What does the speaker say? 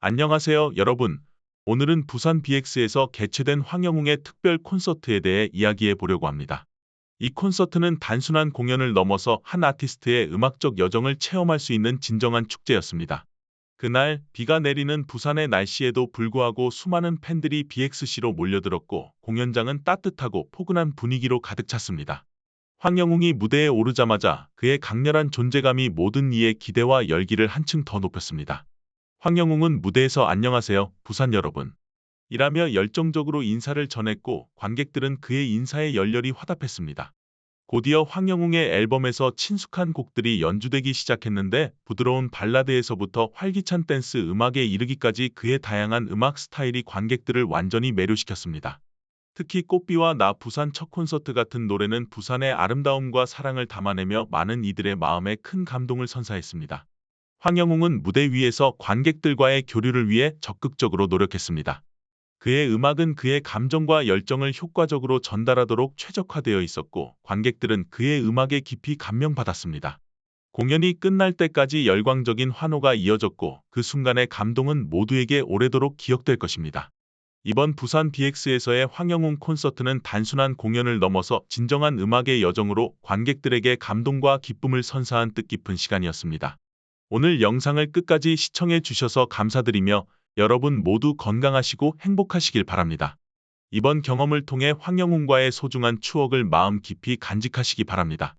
안녕하세요, 여러분. 오늘은 부산 BX에서 개최된 황영웅의 특별 콘서트에 대해 이야기해 보려고 합니다. 이 콘서트는 단순한 공연을 넘어서 한 아티스트의 음악적 여정을 체험할 수 있는 진정한 축제였습니다. 그날 비가 내리는 부산의 날씨에도 불구하고 수많은 팬들이 BXC로 몰려들었고 공연장은 따뜻하고 포근한 분위기로 가득 찼습니다. 황영웅이 무대에 오르자마자 그의 강렬한 존재감이 모든 이의 기대와 열기를 한층 더 높였습니다. 황영웅은 무대에서 안녕하세요, 부산 여러분. 이라며 열정적으로 인사를 전했고 관객들은 그의 인사에 열렬히 화답했습니다. 곧이어 황영웅의 앨범에서 친숙한 곡들이 연주되기 시작했는데 부드러운 발라드에서부터 활기찬 댄스 음악에 이르기까지 그의 다양한 음악 스타일이 관객들을 완전히 매료시켰습니다. 특히 꽃비와 나 부산 첫 콘서트 같은 노래는 부산의 아름다움과 사랑을 담아내며 많은 이들의 마음에 큰 감동을 선사했습니다. 황영웅은 무대 위에서 관객들과의 교류를 위해 적극적으로 노력했습니다. 그의 음악은 그의 감정과 열정을 효과적으로 전달하도록 최적화되어 있었고 관객들은 그의 음악에 깊이 감명받았습니다. 공연이 끝날 때까지 열광적인 환호가 이어졌고 그 순간의 감동은 모두에게 오래도록 기억될 것입니다. 이번 부산 BX에서의 황영웅 콘서트는 단순한 공연을 넘어서 진정한 음악의 여정으로 관객들에게 감동과 기쁨을 선사한 뜻깊은 시간이었습니다. 오늘 영상을 끝까지 시청해 주셔서 감사드리며 여러분 모두 건강하시고 행복하시길 바랍니다. 이번 경험을 통해 황영웅과의 소중한 추억을 마음 깊이 간직하시기 바랍니다.